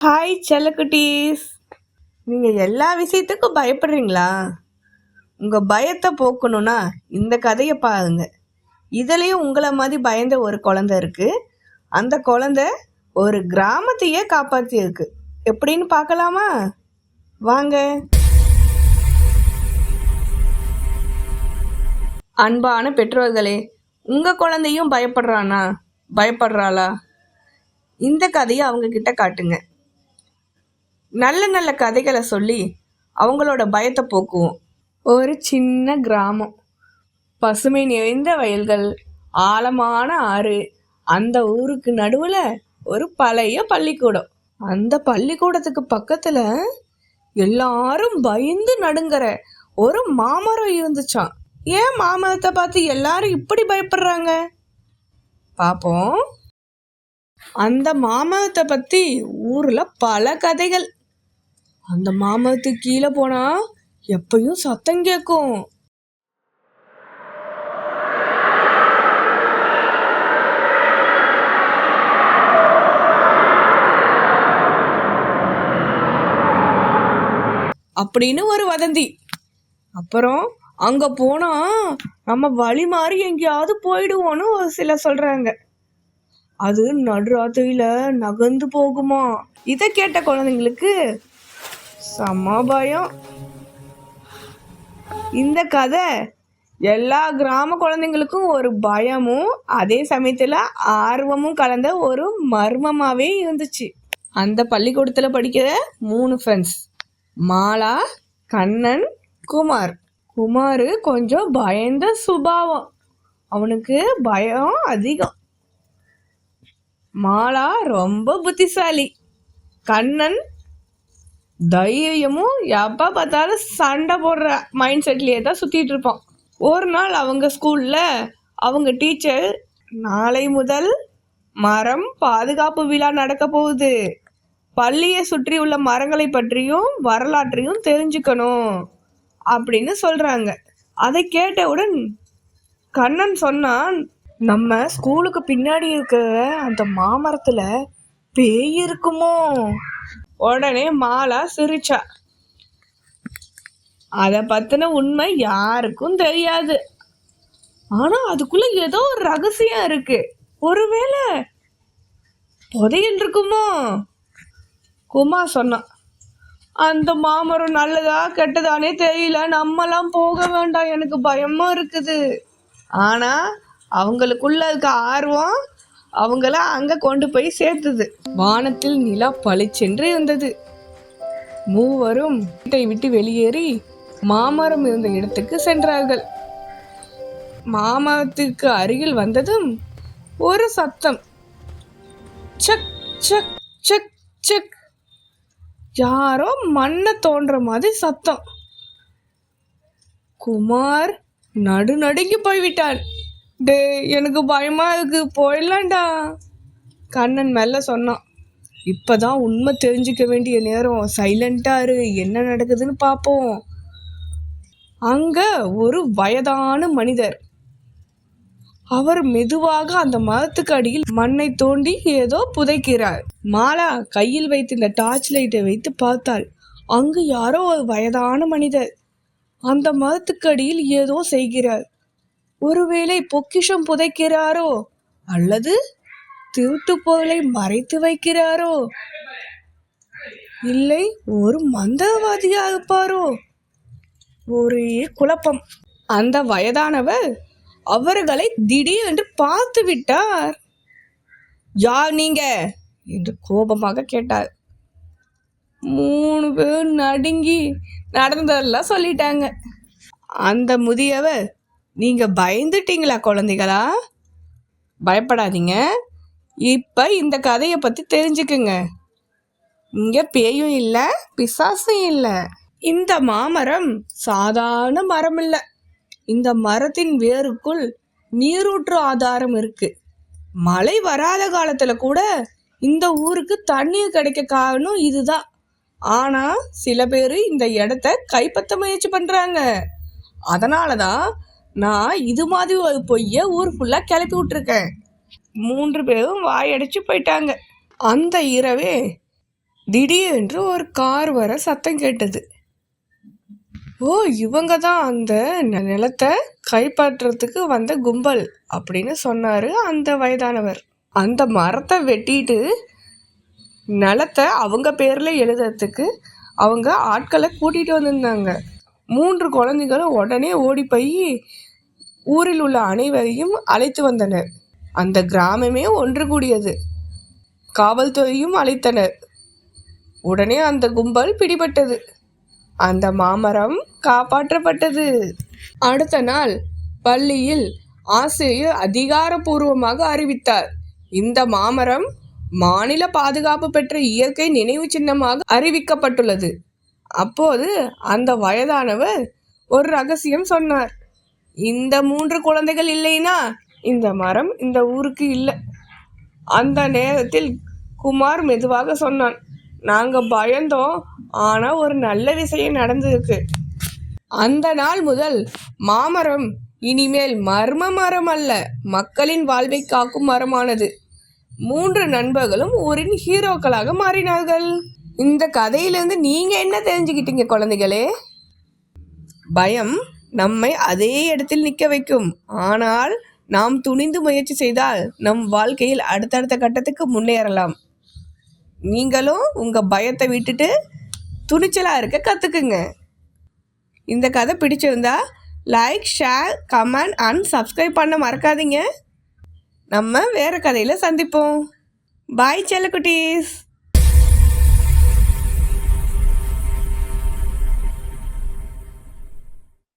Hi செல்லக்குட்டீஸ் நீங்கள் எல்லா விஷயத்துக்கும் பயப்படுறீங்களா? உங்கள் பயத்தை போக்கணும்னா இந்த கதையை பாருங்க. இதுலேயும் உங்களை மாதிரி பயந்த ஒரு குழந்த இருக்குது அந்த குழந்த ஒரு கிராமத்தையே காப்பாற்றியிருக்கு எப்படின்னு பார்க்கலாமா? வாங்க. அன்பான பெற்றோர்களே உங்கள் குழந்தையும் பயப்படுறானா? பயப்படுறாளா? இந்த கதையை அவங்க கிட்ட காட்டுங்க. நல்ல நல்ல கதைகளை சொல்லி அவங்களோட பயத்தை போக்குவோம். ஒரு சின்ன கிராமம். பசுமை நிறைந்த வயல்கள் ஆழமான ஆறு. அந்த ஊருக்கு நடுவில் ஒரு பழைய பள்ளிக்கூடம். அந்த பள்ளிக்கூடத்துக்கு பக்கத்தில் எல்லாரும் பயந்து நடுங்கிற ஒரு மாமரம் இருந்துச்சான் ஏன் மாமரத்தை பார்த்து எல்லாரும் இப்படி பயப்படுறாங்க? பார்ப்போம் அந்த மாமரத்தை பற்றி ஊரில் பல கதைகள். அந்த மாமரத்துக்கு கீழே போனா எப்பயும் சத்தம் கேட்கும் அப்படின்னு ஒரு வதந்தி. அப்புறம் அங்க போனா நம்ம வழி மாறி எங்கேயாவது போயிடுவோன்னு ஒரு சில சொல்றாங்க. அது நடுராத்திரியில நகர்ந்து போகுமா? இதை கேட்ட குழந்தைங்களுக்கு செம்ம பயம். இந்த கதை எல்லா கிராம குழந்தைங்களுக்கும் ஒரு பயமும் அதே சமயத்தில் ஆர்வமும் கலந்த ஒரு மர்மமாகவே இருந்துச்சு. அந்த பள்ளிக்கூடத்தில் படிக்கிற மூணு ஃப்ரெண்ட்ஸ் மாலா கண்ணன் குமார். குமார் கொஞ்சம் பயந்த சுபாவம். அவனுக்கு பயம் அதிகம். மாலா ரொம்ப புத்திசாலி. கண்ணன் தைரியமும் எப்போ பார்த்தாலும் சண்டை போடுற மைண்ட் செட்லேயே தான் சுற்றிட்டு இருப்போம். ஒரு நாள் அவங்க ஸ்கூலில் அவங்க டீச்சர் நாளை முதல் மரம் பாதுகாப்பு விழா நடக்க போகுது. பள்ளியை சுற்றி உள்ள மரங்களை பற்றியும் வரலாற்றையும் தெரிஞ்சுக்கணும் அப்படின்னு சொல்கிறாங்க அதை கேட்டவுடன் கண்ணன் சொன்னான் நம்ம ஸ்கூலுக்கு பின்னாடி இருக்கிற அந்த மாமரத்தில் பேய் இருக்குமோ? உடனே மாலா சிரிச்சா. அதை பத்தின உண்மை யாருக்கும் தெரியாது. ஆனா அதுக்குள்ள ஏதோ ஒரு ரகசியம் இருக்கு. ஒருவேளை புதையல் இருக்குமோ குமார் சொன்னான் அந்த மாமரம் நல்லதா கெட்டதானே தெரியல. நம்மலாம் போக வேண்டாம். எனக்கு பயமா இருக்குது. ஆனா அவங்களுக்குள்ள இருக்க ஆர்வம் அவங்கள அங்க கொண்டு போய் சேர்த்தது. வானத்தில் நிலா பளிச்சென்று இருந்தது. மூவரும் வீட்டை விட்டு வெளியேறி மாமரம் இருந்த இடத்துக்கு சென்றார்கள். மாமரத்துக்கு அருகில் வந்ததும் ஒரு சத்தம். சக் சக் சக் சக். யாரோ மண்ணை தோன்ற மாதிரி சத்தம். குமார் நடுநடுங்கி போய்விட்டான் டே எனக்கு பயமா இருக்கு. போயிடலாம்டா. கண்ணன் மெல்ல சொன்னான். இப்பதான் உண்மை தெரிஞ்சுக்க வேண்டிய நேரம். சைலண்டா இரு. என்ன நடக்குதுன்னு பார்ப்போம் அங்க ஒரு வயதான மனிதர். அவர் மெதுவாக அந்த மரத்துக்கு அடியில் மண்ணை தோண்டி ஏதோ புதைக்கிறார். மாலா கையில் வைத்து இந்த டார்ச் லைட்டை வைத்து பார்த்தாள். அங்கு யாரோ ஒரு வயதான மனிதர். அந்த மரத்துக்கு அடியில் ஏதோ செய்கிறார். ஒருவேளை பொக்கிஷம் புதைக்கிறாரோ? அல்லது திருட்டு பொருளை மறைத்து வைக்கிறாரோ? இல்லை ஒரு மந்தவாதியா இருப்பாரோ? ஒரே குழப்பம். அந்த வயதானவர் அவர்களை திடீரென்று பார்த்து விட்டார். யார் நீங்க? என்று கோபமாக கேட்டார். மூணு பேர் நடுங்கி நடந்ததெல்லாம் சொல்லிட்டாங்க. அந்த முதியவர் நீங்கள் பயந்துட்டீங்களா குழந்தைகளா? பயப்படாதீங்க. இப்போ இந்த கதையை பற்றி தெரிஞ்சுக்குங்க. இங்கே பேயும் இல்லை பிசாசும் இல்லை. இந்த மாமரம் சாதாரண மரம் இல்லை. இந்த மரத்தின் வேருக்குள் நீரூற்று ஆதாரம் இருக்கு. மழை வராத காலத்துல கூட இந்த ஊருக்கு தண்ணீர் கிடைக்க காரணம் இதுதான். ஆனா சில பேர் இந்த இடத்த கைப்பற்ற முயற்சி பண்றாங்க. அதனால தான் நான் இது மாதிரி ஒரு பொய்ய ஊர் ஃபுல்லாக கிளப்பி விட்ருக்கேன் மூன்று பேரும் வாயடிச்சு போயிட்டாங்க. அந்த இரவே திடீரென்று ஒரு கார் வர சத்தம் கேட்டது. ஓ இவங்க தான் அந்த ந- நிலத்தை கைப்பற்றுறதுக்கு வந்த கும்பல் அப்படின்னு சொன்னார் அந்த வயதானவர். அந்த மரத்தை வெட்டிட்டு நிலத்தை அவங்க பேரில் எழுதுறதுக்கு அவங்க ஆட்களை கூட்டிகிட்டு வந்திருந்தாங்க. மூன்று குழந்தைகளும் உடனே ஓடி போய் ஊரில் உள்ள அனைவரையும் அழைத்து வந்தனர். அந்த கிராமமே ஒன்று கூடியது. காவல்துறையும் அழைத்தனர். உடனே அந்த கும்பல் பிடிபட்டது. அந்த மாமரம் காப்பாற்றப்பட்டது. அடுத்த நாள் பள்ளியில் ஆசிரியர் அதிகாரப்பூர்வமாக அறிவித்தார். இந்த மாமரம் மாநில பாதுகாப்பு பெற்ற இயற்கை நினைவு சின்னமாக அறிவிக்கப்பட்டுள்ளது. அப்போது அந்த வயதானவர் ஒரு ரகசியம் சொன்னார். இந்த மூன்று குழந்தைகள் இல்லைனா இந்த மரம் இந்த ஊருக்கு இல்லை. அந்த நேரத்தில் குமார் மெதுவாக சொன்னான் நாங்க பயந்தோம் ஆனா ஒரு நல்ல விஷயம் நடந்திருக்கு. அந்த நாள் முதல் மாமரம் இனிமேல் மர்ம மரம் அல்ல மக்களின் வாழ்வை காக்கும் மரமானது. மூன்று நண்பர்களும் ஊரின் ஹீரோக்களாக மாறினார்கள். இந்த கதையிலேருந்து நீங்கள் என்ன தெரிஞ்சுக்கிட்டீங்க குழந்தைகளே? பயம் நம்மை அதே இடத்தில் நிற்க வைக்கும். ஆனால் நாம் துணிந்து முயற்சி செய்தால் நம் வாழ்க்கையில் அடுத்தடுத்த கட்டத்துக்கு முன்னேறலாம். நீங்களும் உங்கள் பயத்தை விட்டுட்டு துணிச்சலாக இருக்க கற்றுக்குங்க இந்த கதை பிடிச்சிருந்தா like share comment and subscribe பண்ண மறக்காதீங்க. நம்ம வேறு கதையில் சந்திப்போம். பாய் செல்லக்குட்டீஸ்.